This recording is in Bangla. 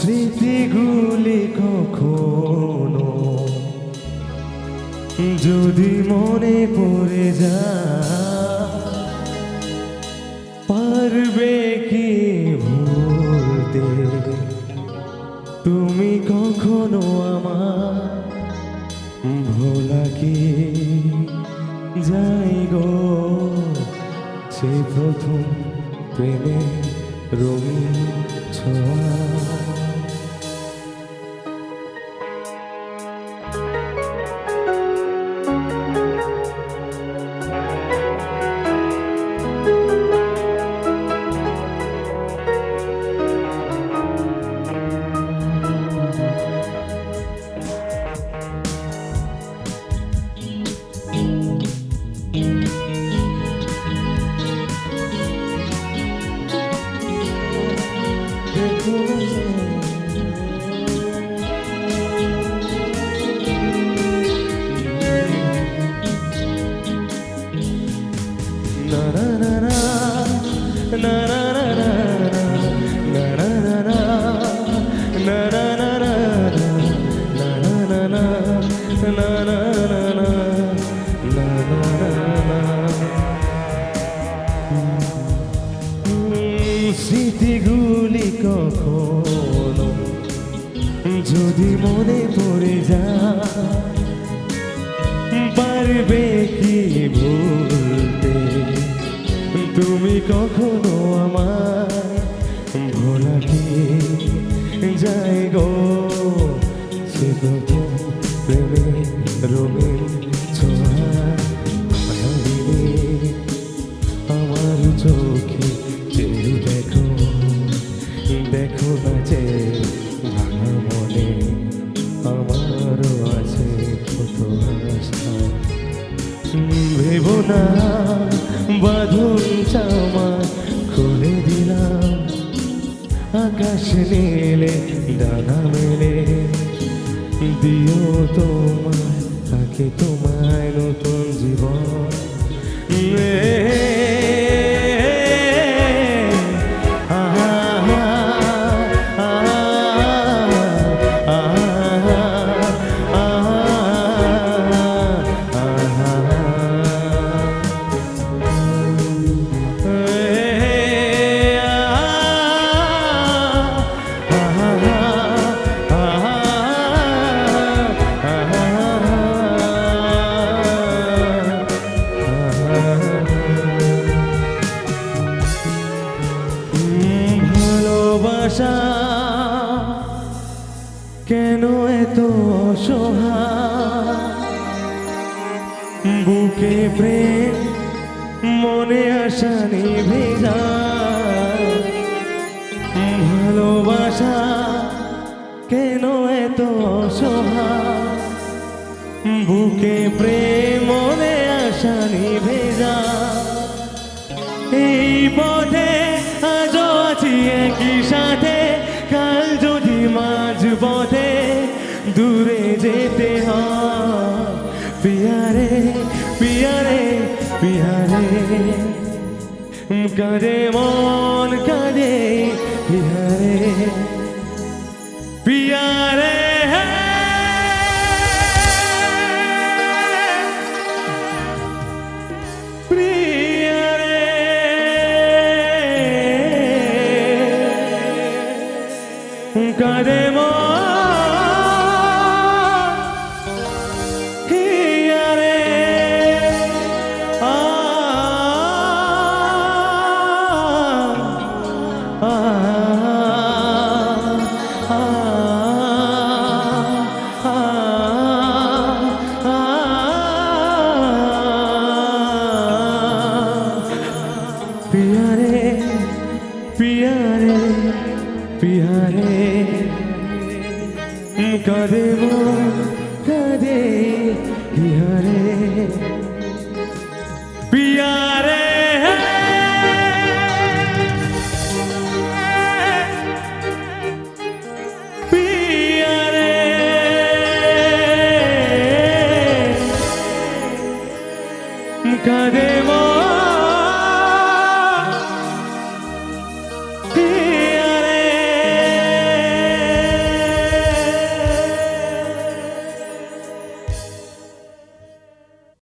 স্মৃতিগুলি কখনো যদি মনে পড়ে যা পারবে কি ভুলতে? তুমি কখনো আমার ভোলা কি যাই গো? সে প্রথম প্রেমে রঙিন ছোঁয়া। স্মৃতিগুলি কখনো যদি মনে পড়ে যায় পারবে কি কখনো আমার ভোলা কি যাই গো। সে প্রথম প্রেমে ভাবিনি আমার চোখে চেয়ে দেখো দেখো না যে ভাঙা মনে আমারও আছে কত আশা। ভেব না আকাশ নীলে ডানা মেলে দিও তোমায় তাকে তোমায় নতুন জীবন। কেন এত সোহা বুকে প্রেম, মনে আশা নিভে যায়। ভালোবাসা, কেন এত সোহা বুকে প্রেম, মনে আশা নিভে যায়। এই পথে একই সাথে? কাল যদি মাঝ পথে দূরে যেতে হয়। পিয়ারে পিয়ারে পিয়ারে। কাঁদে মন, কাঁদে পিয়ারে। পিয়ারে। কাঁদে পিয়ারে করে করে হিয়ারে পিয়া